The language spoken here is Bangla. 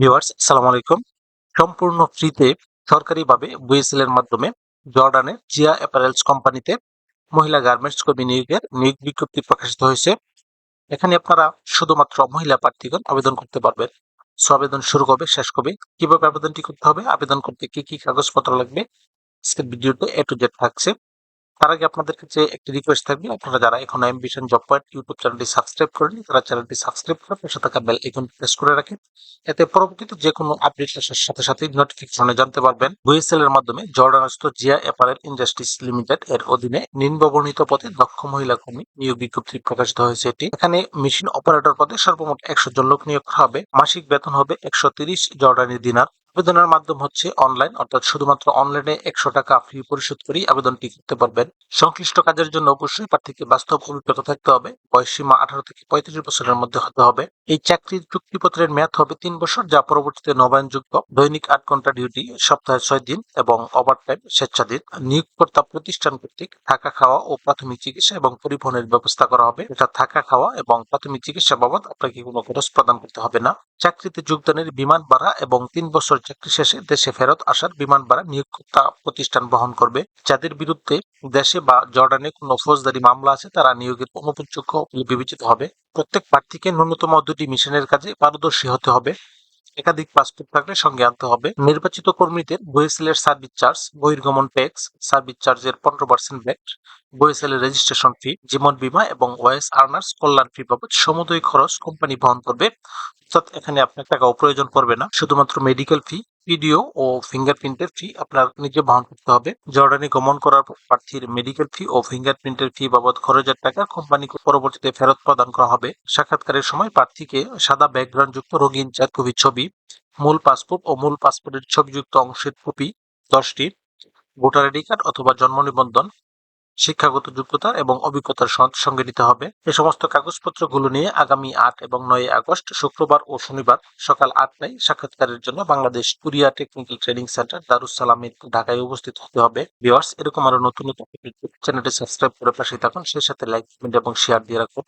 ভিউয়ার্স, আসসালামু আলাইকুম। সম্পূর্ণ ফ্রিতে, সরকারিভাবে বুয়েসেল এর মাধ্যমে জর্ডানের জিয়া অ্যাপারেলস কোম্পানিতে মহিলা গার্মেন্টস কর্মী নিয়োগের নিয়োগ বিজ্ঞপ্তি প্রকাশিত হয়েছে। এখানে আপনারা শুধুমাত্র মহিলা প্রার্থীগণ আবেদন করতে পারবেন। সো আবেদন শুরু কবে, শেষ কবে, কীভাবে আবেদনটি করতে হবে, আবেদন করতে কি কি কাগজপত্র লাগবে, আজকের ভিডিওতে এ টু জেড থাকছে। তার আগে আপনাদের কাছে একটি রিকোয়েস্ট থাকবে, আপনারা যারা এখন অ্যাম্বিশন জব পয়েন্ট ইউটিউব চ্যানেলটি সাবস্ক্রাইব করেনি তারা চ্যানেলটি সাবস্ক্রাইব করে পাশে থাকা বেল আইকন প্রেস করে রাখেন। এতে পরবর্তীতে যে কোনো আপডেট আসার সাথে সাথে নোটিফিকেশনে জানতে পারবেন বুয়েসেল এর মাধ্যমে জর্ডানস্থ জিয়া অ্যাপারেল ইন্ডাস্ট্রিজ লিমিটেড এর অধীনে নিম্নবর্ণিত পদে দক্ষ মহিলা কর্মী নিয়োগ বিজ্ঞপ্তি প্রকাশিত হয়েছে এটি। এখানে মেশিন অপারেটর পদে সর্বমোট একশো জন লোক নিয়োগ করা হবে, মাসিক বেতন হবে একশো তিরিশ, জর্ডানি দিনার। আবেদনের মাধ্যম হচ্ছে অনলাইন অর্থাৎ শুধুমাত্র অনলাইনে একশো টাকা ফি পরিশোধ করেই আবেদনটি করতে পারবেন। সংশ্লিষ্ট কাজের জন্য অবশ্যই প্রার্থীকে বাস্তব অভিজ্ঞতা থাকতে হবে। বয়স সীমা আঠারো থেকে পঁয়ত্রিশ বছরের মধ্যে হতে হবে। এই চাকরির চুক্তিপত্রের মেয়াদ হবে তিন বছর, যা পরবর্তীতে নবায়নযোগ্য দৈনিক আট ঘণ্টা ডিউটি সপ্তাহে ছয় দিন এবং ওভারটাইম স্বেচ্ছাদিন নিয়োগকর্তা প্রতিষ্ঠান কর্তৃক থাকা খাওয়া ও প্রাথমিক চিকিৎসা এবং পরিবহনের ব্যবস্থা করা হবে। এটা থাকা খাওয়া এবং প্রাথমিক চিকিৎসা বাবদ আপনাকে কোনো খরচ প্রদান করতে হবে না। চাকরিতে যোগদানের বিমান ভাড়া এবং তিন বছর চাকরি শেষে দেশে ফেরত আসার বিমান ভাড়া নিয়োগকর্তা প্রতিষ্ঠান বহন করবে। যাদের বিরুদ্ধে দেশে বা জর্ডানে কোনো ফৌজদারি মামলা আছে, তারা নিয়োগের অনুপযোগ্য বিবেচিত হবে। প্রত্যেক প্রার্থীকে ন্যূনতম দুটি মিশনের কাজে পারদর্শী হতে হবে। একাধিক পাসপোর্ট থাকলে সঙ্গে আনতে হবে। নির্বাচিত কর্মীদের বইসেলের সার্ভিস চার্জ বহির্গমন ট্যাক্স সার্ভিস চার্জের পনেরো পার্সেন্ট ব্যাট বইসেলের রেজিস্ট্রেশন ফি জীবন বীমা এবং ওয়েস আর্নার্স কল্যাণ ফি বাবদ সমুদয় খরচ কোম্পানি বহন করবে। অর্থাৎ এখানে আপনার টাকাও প্রয়োজন পড়বে না। শুধুমাত্র মেডিকেল ফি পিডিও ও ফিঙ্গারপ্রিন্টের ফি আপনার নিজে বহন করতে হবে। জর্ডানি গমন করার পর প্রার্থীর মেডিকেল ফি ও ফিঙ্গারপ্রিন্টের ফি বাবদ খরচের টাকা কোম্পানি পরবর্তীতে ফেরত প্রদান করা হবে। সাক্ষাৎকারের সময় প্রার্থীকে সাদা ব্যাকগ্রাউন্ড যুক্ত রঙিন চার কপি ছবি, মূল পাসপোর্ট ও মূল পাসপোর্টের ছবিযুক্ত অংশের কপি দশটি, ভোটার আইডি কার্ড অথবা জন্ম নিবন্ধন শিক্ষাগত যোগ্যতা এবং অভিজ্ঞতার সঙ্গে নিতে হবে। এ সমস্ত কাগজপত্রগুলো নিয়ে আগামী আট এবং নয় আগস্ট, শুক্রবার ও শনিবার সকাল আটটায় সাক্ষাৎকারের জন্য Bangladesh Korea technical training centre দারুসালামে ঢাকায় উপস্থিত হতে হবে। এরকম আরও নতুন নতুন চ্যানেলটি সাবস্ক্রাইব করে পাশে থাকুন। সেই সাথে লাইক, কমেন্ট এবং শেয়ার দিয়ে রাখুন।